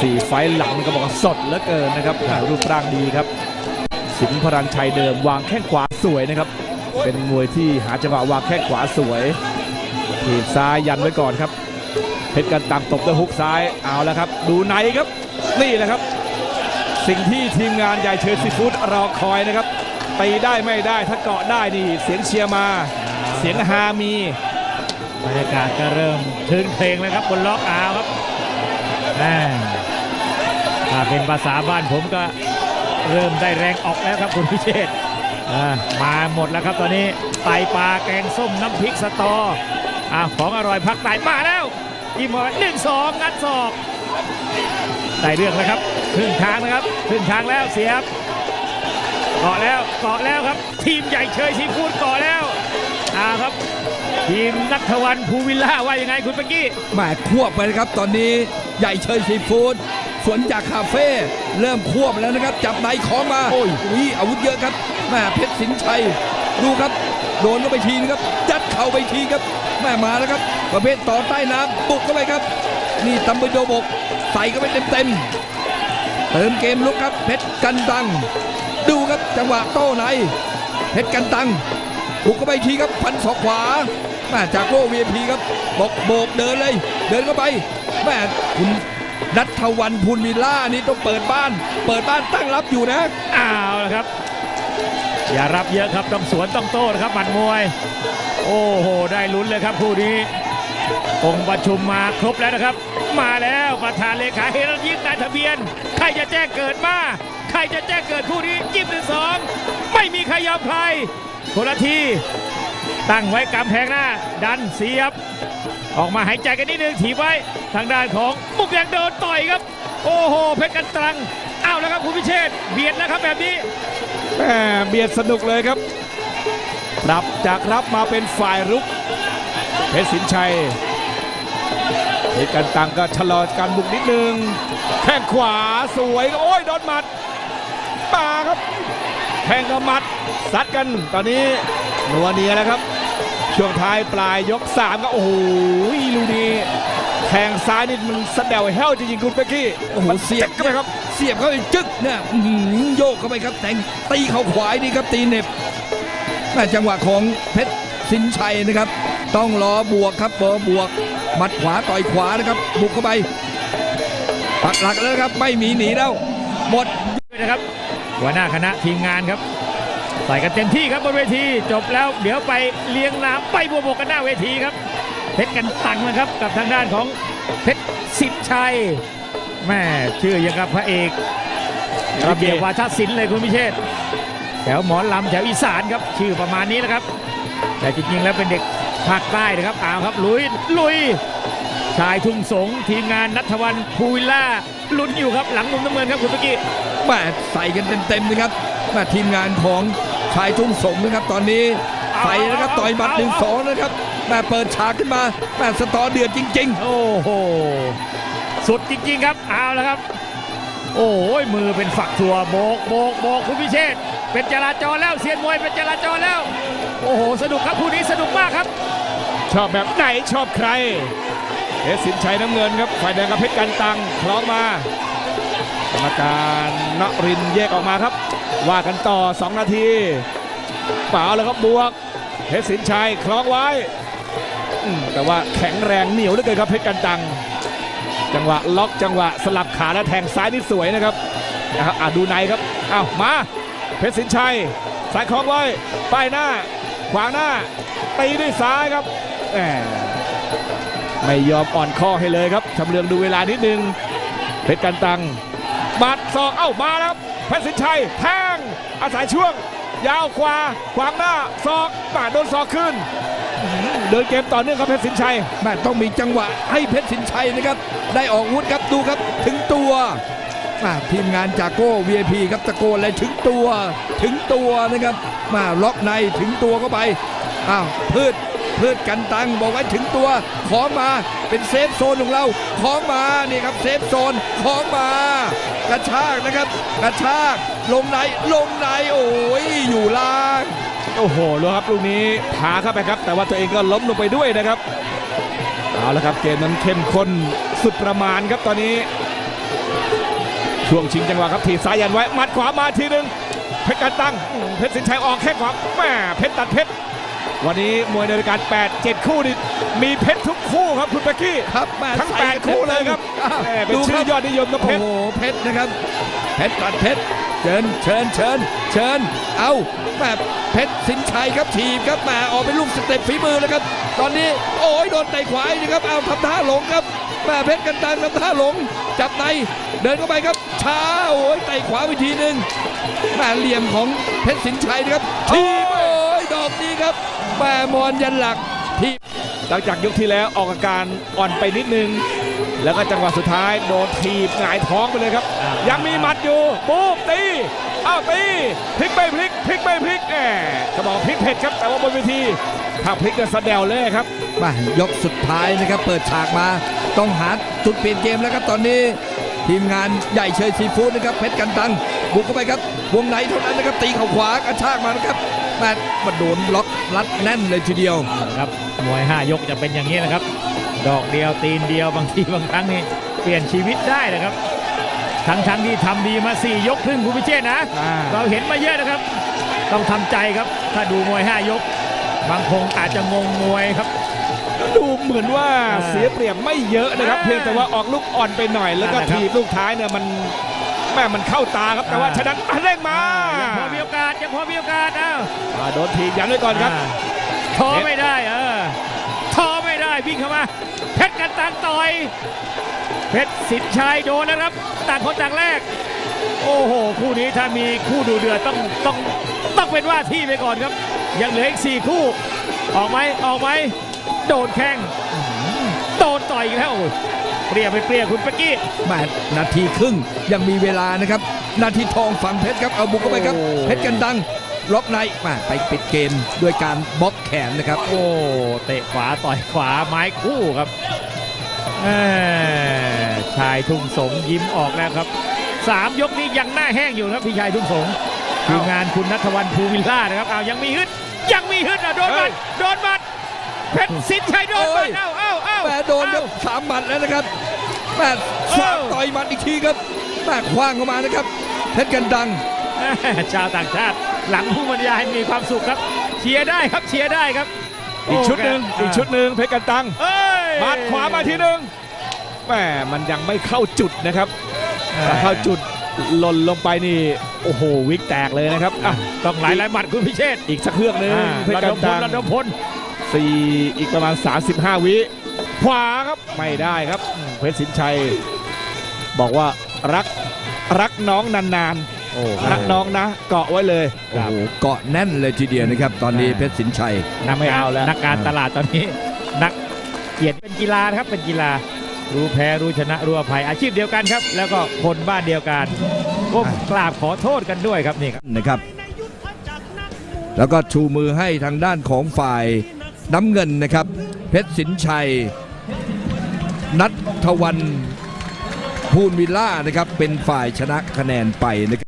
สี่ไฟล์หลังก็บอกว่าสดเหลือเกินนะครับอ่ารูปร่างดีครับ สิงห์พรัญชัยเดิมวางแข้งขวาสวยนะครับ เป็นมวยที่หาจังหวะวางแข้งขวาสวยถีบซ้ายยันไว้ก่อนครับ เพชรกันตามตบด้วยฮุกซ้ายเอาแล้วครับ ดูในครับ นี่แหละครับ สิ่งที่ทีมงานใหญ่เชิญซีฟู้ดรอคอยนะครับตีได้ไม่ได้ถ้าเกาะได้นี่เสียงเชียร์มา เสียงฮามีบรรยากาศก็เริ่มทืนเพลงแล้วครับบนล็อกอาวครับแม่ ถ้าเป็นภาษาบ้านผมก็เริ่มได้แรงออกแล้วครับคุณพิเชษมาหมดแล้วครับตอนนี้ไตปลาแกงส้มน้ำพริกสตออของอร่อยพักไตมาแล้วอีหมอนหนึ่งสองงัดศอกได้เรื่องแล้วครับครึ่งทางนะครับครึ่งทางแล้วเสียบเกาะแล้วเกาะแล้วครับ ทีมใหญ่เชยซีฟูดเกาะแล้วอ่าครับ ทีมนัทวันภูวิลล่าว่ายังไงคุณเมื่อกี้แหมควบไปครับตอนนี้ใหญ่เชยซีฟู้ด สวนจากคาเฟ่เริ่มควบแล้วนะครับ จับในของมาโอ้ยอุ้ยอาวุธเยอะครับแม่เพชรสินชัย ดูครับ โดนเข้าไปทีนะครับยัดเข่าไปทีครับแม่มาแล้วครับ ประเภทต่อใต้น้ำบุกเข้าไปครับ นี่ตำบลโดบกใส่เข้าไปเต็มๆเติมเกมลุกครับ เพชรกันตัง ดูครับจังหวะโต้ในเพชรกันตังบุกเข้าไปอีกทีครับพันศอกขวาแม่จากโก้วีพีครับบอกโบกเดินเลย เดินเข้าไปแม่คุณ นัทวันพูนวิลล่านี่ต้องเปิดบ้าน เปิดบ้านตั้งรับอยู่นะอ้าวแล้วครับ อย่ารับเยอะครับต้องสวนต้องโต้นะครับหมัดมวย โอ้โห ได้ลุ้นเลยครับคู่นี้องค์ประชุมมาครบแล้วนะครับ มาแล้วประธานเลขาเฮรัญยิกนายทะเบียน ใครจะแจ้งเกิดมา ใครจะแจ้งเกิดคู่นี้จิ้มหนึ่งสองไม่มีใครยอมใครคนละทีตั้งไว้กำแพงหน้า ดันเสียบ ออกมาหายใจกันนิดนึงถีบไว้ทางด้านของมุกแดงโดนต่อยครับ โอ้โหเพชรกันตรังเอาแล้วครับคุณพิเชษเบียดแล้วครับแบบนี้แหมเบียดสนุกเลยครับปรับจากรับมาเป็นฝ่ายรุกเพชรสินชัยเพชรกันตังก็ชะลอการบุกนิดนึงแข้งขวาสวยครับโอ้ยโดนหมัดปาครับแข้งกับหมัดซัดกันตอนนี้นัวเนียแล้วครับ ช่วงท้ายปลายยก3ก็โอ้โหลูกนี้แทงซ้ายนี่มันสะเดวแห้วจริงๆคุณเป๊กกี้โอ้โหเสียบเข้าไปครับ เสียบเข้าไปจึ๊กเนี่ยอื้อหือโยกเข้าไปครับแทงตีเข่าขวาดีครับตีเหน็บแม่จังหวะของเพชรสินชัยนะครับ ต้องรอบวกครับบอบวกหมัดขวาต่อยขวานะครับ บุกเข้าไปปักหลักแล้วนะครับไม่มีหนีแล้ว หมดด้วยนะครับหัวหน้าคณะทีมงานครับ ใส่กันเต็มที่ครับบนเวที จบแล้วเดี๋ยวไปเลี้ยงน้ำไปบวบกกันหน้าเวทีครับเพชรกันตังนะครับกับทางด้านของเพชรสินชัยแม่ชื่อยังกับพระเอกระเบียบวาทศิลป์เลยคุณพิเชษแถวหมอลำแถวอีสานครับชื่อประมาณนี้นะครับ แต่จริงๆแล้วเป็นเด็กภาคใต้นะครับเอาครับลุยลุยชายทุ่งสงทีมงานนัทวันภูวิล่าลุ้นอยู่ครับหลังมุมน้ำเงินครับคุณเมื่กี้แม่ใส่กันเต็มๆนะครับแม่ทีมงานของ ชายทุ่งสงนะครับตอนนี้ใส่นะครับต่อยหมัดหนึ่งสองนะครับแม่เปิดฉากขึ้นมาแม่สตอเดือดจริง ๆ โอ้โห สุดจริง ๆ ครับเอาแล้วครับ โอ้ยมือเป็นฝักถั่วโบกโบกโบกคุณพิเชษฐ์เป็นจราจรแล้วเซียนมวยเป็นจราจรแล้ว โอ้โห สนุกครับคู่นี้สนุกมากครับ ชอบแบบไหนชอบใครเพชรสินชัยน้ำเงินครับฝ่ายแดงกับเพชรกันตังคล้องมา กรรมการนรินทร์แยกออกมาครับ ว่ากันต่อ 2 นาทีเปล่าแล้วครับบวกเพชรสินชัยคล้องไว้ แต่ว่าแข็งแรงเหนียวเหลือเกินครับเพชรกันตัง จังหวะล็อกจังหวะสลับขาและแทงซ้ายนี่สวยนะครับนะครับอะดูในครับอ้าวมาเพชรสินชัยสายคล้องไว้ป้ายหน้า ขวางหน้า ตีด้วยซ้ายครับแหมไม่ยอมอ่อนข้อให้เลยครับชำเลืองดูเวลานิดนึงเพชรกันตัง บัดศอกเอ้ามาแล้วครับเพชรสินชัยแทงอาศัยช่วง ยาวขวาขวางหน้าศอกปาดโดนศอกขึ้น เดินเกมต่อเนื่องครับเพชรสินชัยแม่ต้องมีจังหวะให้เพชรสินชัยนะครับ ได้ออกวุธครับดูครับถึงตัวทีมงานจากโก้ VIP ครับตะโกนเลยถึงตัว ถึงตัวนะครับ มาล็อกในถึงตัวเข้าไปอ้าวพืช พืชกันตังบอกไว้ถึงตัว ของมาเป็นเซฟโซนของเรา ของมานี่ครับเซฟโซนของมากระชากนะครับกระชากลงในลงในโอ้ยอยู่ล่างโอ้โหดูครับลูกนี้พาเข้าไปครับ แต่ว่าตัวเองก็ล้มลงไปด้วยนะครับเอาละครับเกมนั้นเข้มข้นสุดประมาณครับตอนนี้ ช่วงชิงจังหวะครับถีบซ้ายยันไว้มัดขวามาทีหนึ่งเพชรกันตังเพชรสินชัยออกแข้งขวาแม่เพชรตัดเพชร วันนี้มวยในรายการ 8 7 คู่นี่มีเพชรทุกคู่ครับคุณเป๊กกี้ครับแม่ทั้ง ใส่8คู่เลยครับอ้าวแม่เป็นดูชื่คอรับ ยอดนิยมนะเพโอ้ชร โหเพชรนะครับ เพชรตัดเพชรเชิญเชิญเชิญเชิญเอาแบบเพชรสินชัยครับถีบครับแหมาออกเป็นลูกสเต็ปฝีมือนะครับ ตอนนี้โอ้ยโดนไต่ขวาอีกนะครับเอาทำท่าหลงครับแหม่เพชรกันตังทำท่าหลง จับในเดินเข้าไปครับช้าโอ้ยไต่ขวาไปทีหนึ่งแหม่เหลี่ยมของเพชรสินชัยนะครับทีบโอ้ยดอกนี้ครับ แหม่มอนยันหลักทีบหลังจากยกที่แล้วออกอาการอ่อนไปนิดนึง แล้วก็จังหวะสุดท้ายโดนทีบหงายท้องไปเลยครับอ่ายัยังมีหมัดอยู่ปุ๊บตีอ้าวตีพลิกไปพลิกพลิกไปพลิกแหมจะบอกพลิกเผ็ดครับ แต่ว่าบนเวทีถ้าพลิกก็สะเดวเลยครับมายกสุดท้ายนะครับ เปิดฉากมาต้องหาจุดเปลี่ยนเกมแล้วครับตอนนี้ทีมงานใหญ่เชยซีฟู้ดนะครับเพชรกันตังบุกเข้าไปครับ วงในเท่านั้นนะครับตีเข่าขวากระชากมานะครับแม่มาโดนล็อกรัดแน่นเลยทีเดียวครับมวย 5 ยกจะเป็นอย่างนี้แหละครับ ดอกเดียวตีนเดียวบางทีบางครั้งนี่เปลี่ยนชีวิตได้นะครับ ทั้งทั้งๆที่ทำดีมา 4 ยกครึ่งคุณพิเชษนะอ่าเราเห็นมาเยอะนะครับ ต้องทำใจครับ ถ้าดูมวย 5 ยก บางคงอาจจะงงมวยครับดูเหมือนว่าอ่าเสียเปรียบไม่เยอะนะครับอ่าเพียงแต่ว่าออกลูกอ่อนไปหน่อยแล้วก็นั่นแหละครับทีบลูกท้ายเนี่ยมัน แม่มันเข้าตาครับแต่ว่าอ่าฉะนั้นเร่งมายังพอมีโอกาสยังพอมีโอกาสอ้าวอ่าโดนทีบยันไว้ก่อนครับอ่าท้อไม่ได้เออท้อไม่ได้วิ่งเข้ามา เพชรกันตังต่อย เพชรสินชัยโดนนะครับต่างคนต่างแรก โอ้โห คู่นี้ถ้ามีคู่ดูเดือดต้องต้องต้องเป็นว่าที่ไปก่อนครับ ยังเหลืออีกสี่คู่ ออกไหมออกไหมโดนแข้งอื้อหือโดนต่อยอีกแล้วโอ้ย เปรี้ยไปเปรี้ยคุณเป๊กกี้แม่นาทีครึ่งยังมีเวลานะครับ นาทีทองฝั่งเพชรครับเอาบุกเข้าไปครับโอ้เพชรกันตังล็อกในแม่ไปปิดเกมด้วยการบล็อกแขนนะครับ โอ้เตะขวาต่อยขวาไม้คู่ครับแหม่ชายทุ่งสงยิ้มออกแล้วครับสามยกนี้ยังหน้าแห้งอยู่ครับพี่ชายทุ่งสงทีมงานคุณนัทวันภูวิลล่านะครับเอายังมีฮึดยังมีฮึดอะโดนหมัดโดนหมัดเพชรสินชัยโดนหมัดเอ้ยเอ้าเอ้าเอ้าแม่โดนครับเอ้าสามหมัดแล้วนะครับแม่เอ้าสามต่อยหมัดอีกทีครับแม่คว้างเข้ามานะครับเพชรกันดังแหม่ชาวต่างชาติหลังผู้บรรยายมีความสุขครับ เชียร์ได้ครับเชียร์ได้ครับ อีกชุดหนึ่งโอีกชุดหนึ่งเพชรกันตังเอ้ยหมัดขวามาทีหนึ่งแหมมันยังไม่เข้าจุดนะครับถ้าเข้าจุดหล่นลงไปนี่โอ้โหวิกแตกเลยนะครับอะต้องหลายหลายหมัดคุณพิเชษอีกสักเครื่องหนึงอ่าเพชรระกัดนมพลตังระดมพลสี่อีกประมาณ 35 วิ ขวาครับไม่ได้ครับอืมเพชรสินชัย บอกว่ารักรักน้องนานโอ้ๆรักน้องนะ เกาะไว้เลยโอ้โหเกาะแน่นเลยทีเดียวนะครับ ตอนนี้เพชรสินชัย นักไม่เอาแล้วนักการตลาดตอนนี้ นักเกียรติเป็นกีฬานะครับเป็นกีฬารู้แพ้รู้ชนะรู้อภัยอาชีพเดียวกันครับ แล้วก็คนบ้านเดียวกันก้มกราบขอโทษกันด้วยครับนี่ครับนะครับ แล้วก็ชูมือให้ทางด้านของฝ่ายน้ำเงินนะครับ เพชรสินชัยนั ทวันพูนวิลล่านะครับเป็นฝ่ายชนะคะแนนไปนะครับ